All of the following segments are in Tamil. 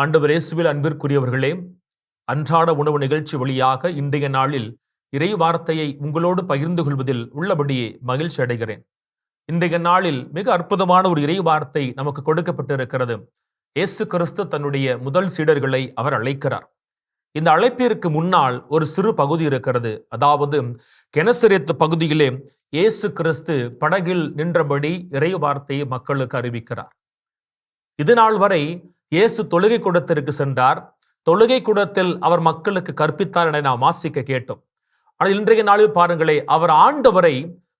ஆண்டவர் இயேசுவில் அன்பிற்குரியவர்களே அன்றாட உணவு நிகழ்ச்சி வழியாக இன்றைய நாளில் இறை வார்த்தையை உங்களோடு பகிர்ந்து கொள்வதில் உள்ளபடியே மகிழ்ச்சி அடைகிறேன். இன்றைய நாளில் மிக அற்புதமான ஒரு இறை வார்த்தை நமக்கு கொடுக்கப்பட்டிருக்கிறது. இயேசு கிறிஸ்து தன்னுடைய முதல் சீடர்களை அவர் அழைக்கிறார். இந்த அழைப்பிற்கு முன்னால் ஒரு சிறு பகுதி இருக்கிறது. அதாவது கெனசரித்து பகுதியிலே இயேசு கிறிஸ்து படகில் நின்றபடி இறை வார்த்தையை மக்களுக்கு அறிவிக்கிறார். இது நாள் வரை இயேசு தொழுகை கூடத்திற்கு சென்றார். தொழுகை கூடத்தில் அவர் மக்களுக்கு கற்பித்தார் என நாம் வாசிக்க கேட்டோம். ஆனால் இன்றைய நாளில் பாருங்களே அவர் ஆண்டவரை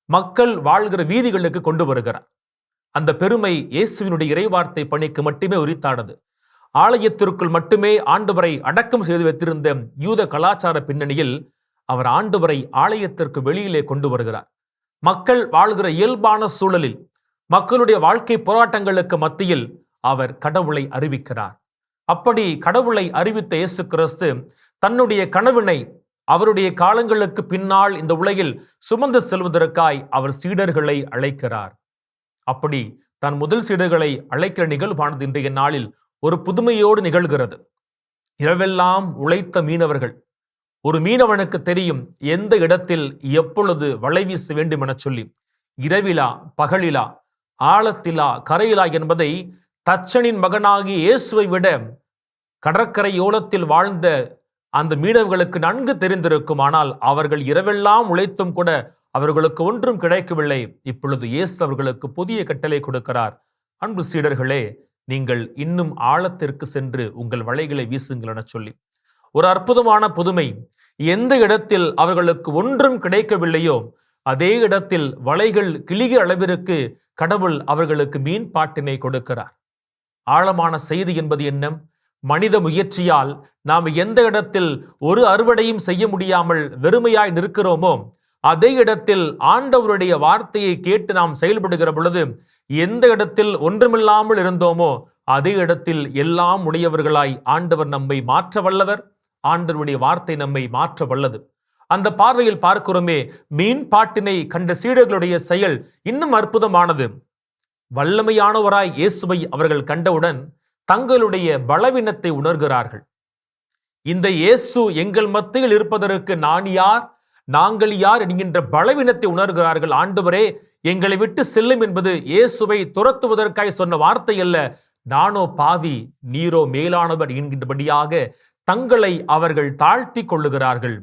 மக்கள் வாழ்கிற வீதிகளுக்கு கொண்டு வருகிறார். அந்த பெருமை இயேசுவினுடைய இறைவார்த்தை பணிக்கு மட்டுமே உரித்தானது. ஆலயத்திற்குள் மட்டுமே ஆண்டவரை அடக்கம் செய்து வைத்திருந்த யூத கலாச்சார பின்னணியில் அவர் ஆண்டவரை ஆலயத்திற்கு வெளியிலே கொண்டு வருகிறார். மக்கள் வாழ்கிற இயல்பான சூழலில் மக்களுடைய வாழ்க்கை போராட்டங்களுக்கு மத்தியில் அவர் கடவுளை அறிவிக்கிறார். அப்படி கடவுளை அறிவித்த இயேசு கிறிஸ்து தன்னுடைய கனவினை அவருடைய காலங்களுக்கு பின்னால் இந்த உலகில் சுமந்து செல்வதற்காய் அவர் சீடர்களை அழைக்கிறார். அப்படி தன் முதல் சீடர்களை அழைக்கிற நிகழ்வானது இன்றைய நாளில் ஒரு புதுமையோடு நிகழ்கிறது. இரவெல்லாம் உழைத்த மீனவர்கள். ஒரு மீனவனுக்கு தெரியும் எந்த இடத்தில் எப்பொழுது வலை வீச வேண்டும் என சொல்லி இரவிலா பகலிலா ஆழத்திலா கரையிலா என்பதை தச்சனின் மகனாகி இயேசுவை விட கடற்கரையோலத்தில் வாழ்ந்த அந்த மீனவர்களுக்கு நன்கு தெரிந்திருக்கும். ஆனால் அவர்கள் இரவெல்லாம் உழைத்தும் கூட அவர்களுக்கு ஒன்றும் கிடைக்கவில்லை. இப்பொழுது இயேசு அவர்களுக்கு புதிய கட்டளை கொடுக்கிறார். அன்பு சீடர்களே நீங்கள் இன்னும் ஆழத்திற்கு சென்று உங்கள் வலைகளை வீசுங்கள் என சொல்லி. ஒரு அற்புதமான புதுமை. எந்த இடத்தில் அவர்களுக்கு ஒன்றும் கிடைக்கவில்லையோ அதே இடத்தில் வலைகள் கிளிக அளவிற்கு கடவுள் அவர்களுக்கு மீன் பாட்டினை கொடுக்கிறார். ஆழமான செய்தி என்பது என்ன? மனித முயற்சியால் நாம் எந்த இடத்தில் ஒரு அறுவடையும் செய்ய முடியாமல் வெறுமையாய் நிற்கிறோமோ அதே இடத்தில் ஆண்டவருடைய வார்த்தையை கேட்டு நாம் செயல்படுகிற பொழுது எந்த இடத்தில் ஒன்றுமில்லாமல் இருந்தோமோ அதே இடத்தில் எல்லாம் உடையவர்களாய் ஆண்டவர் நம்மை மாற்ற வல்லவர் ஆண்டவருடைய வார்த்தை நம்மை மாற்ற வல்லது. அந்த பார்வையில் பார்க்கிறோமே மீன் பாட்டினை கண்ட சீடர்களுடைய செயல் இன்னும் அற்புதமானது. வல்லமையானவராய் இயேசுவை அவர்கள் கண்டவுடன் தங்களுடைய பலவீனத்தை உணர்கிறார்கள். இந்த இயேசு எங்கள் மத்தியில் இருப்பதற்கு நான் யார்? நாங்கள் யார் என்கின்ற பலவீனத்தை உணர்கிறார்கள். ஆண்டவரே எங்களை விட்டு செல்லும் என்பது இயேசுவை துரத்துவதற்காய் சொன்ன வார்த்தை அல்ல. நானோ பாவி நீரோ மேலானவர் என்கின்றபடியாக தங்களை அவர்கள் தாழ்த்தி கொள்ளுகிறார்கள்.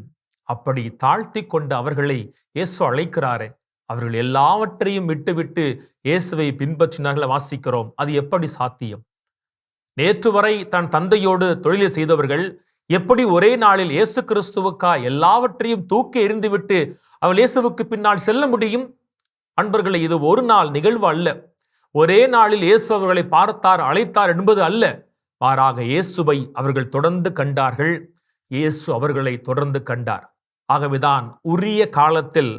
அப்படி தாழ்த்தி கொண்ட அவர்களை இயேசு அழைக்கிறாரே. அவர்கள் எல்லாவற்றையும் விட்டுவிட்டு இயேசுவை பின்பற்றினார்கள் வாசிக்கிறோம். அது எப்படி சாத்தியம்? நேற்று வரை தன் தந்தையோடு தொழிலை செய்தவர்கள் எப்படி ஒரே நாளில் இயேசு கிறிஸ்துவுக்கா எல்லாவற்றையும் தூக்கி எறிந்துவிட்டு அவள் இயேசுவுக்கு பின்னால் செல்ல முடியும்? அன்பர்களை இது ஒரு நாள் நிகழ்வு அல்ல. ஒரே நாளில் இயேசு அவர்களை பார்த்தார் அழைத்தார் என்பது அல்ல. மாறாக இயேசுவை அவர்கள் தொடர்ந்து கண்டார்கள். இயேசு அவர்களை தொடர்ந்து கண்டார். ஆகவேதான் உரிய காலத்தில்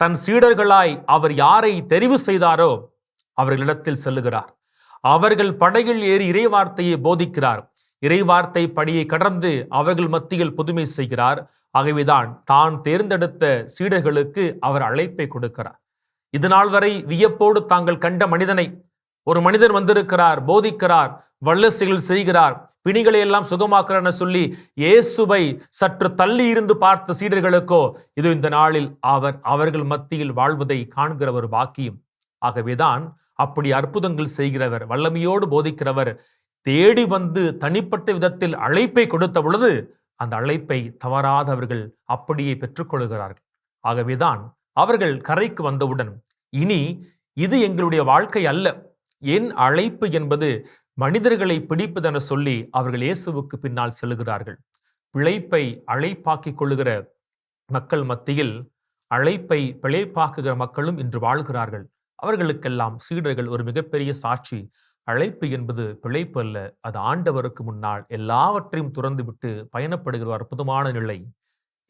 தன் சீடர்களாய் அவர் யாரை தெரிவு செய்தாரோ அவர்களிடத்தில் செல்லுகிறார். அவர்கள் படையில் ஏறி இறைவார்த்தையை போதிக்கிறார். இறைவார்த்தை படியை கடந்து அவர்கள் மத்தியில் புதுமை செய்கிறார். ஆகவேதான் தான் தேர்ந்தெடுத்த சீடர்களுக்கு அவர் அழைப்பை கொடுக்கிறார். இது நாள் வரை வியப்போடு தாங்கள் கண்ட மனிதனை ஒரு மனிதன் வந்திருக்கிறார் போதிக்கிறார் வல்லசைகள் செய்கிறார் பிணிகளை எல்லாம் சுகமாக்குறன்னு சொல்லி இயேசுவை சற்று தள்ளி இருந்து பார்த்த சீடர்களுக்கோ இது இந்த நாளில் அவர் அவர்கள் மத்தியில் வாழ்வதை காண்கிற ஒரு பாக்கியம். ஆகவேதான் அப்படி அற்புதங்கள் செய்கிறவர் வல்லமையோடு போதிக்கிறவர் தேடி வந்து தனிப்பட்ட விதத்தில் அழைப்பை கொடுத்த பொழுது அந்த அழைப்பை தவறாதவர்கள் அப்படியே பெற்றுக்கொள்கிறார்கள். ஆகவேதான் அவர்கள் கரைக்கு வந்தவுடன் இனி இது எங்களுடைய வாழ்க்கை அல்ல. என் அழைப்பு என்பது மனிதர்களை பிடிப்பதென சொல்லி அவர்கள் இயேசுவுக்கு பின்னால் செல்கிறார்கள் பிழைப்பை அழைப்பாக்கிக் கொள்ளுகிற மக்கள் மத்தியில் அழைப்பை பிழைப்பாக்குகிற மக்களும் இன்று வாழ்கிறார்கள். அவர்களுக்கெல்லாம் சீடர்கள் ஒரு மிகப்பெரிய சாட்சி. அழைப்பு என்பது பிழைப்பு அல்ல அது ஆண்டவருக்கு முன்னால் எல்லாவற்றையும் துறந்துவிட்டு பயணப்படுகிற அற்புதமான நிலை.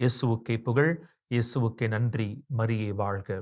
இயேசுவுக்கே புகழ் இயேசுவுக்கே நன்றி மரியே வாழ்க.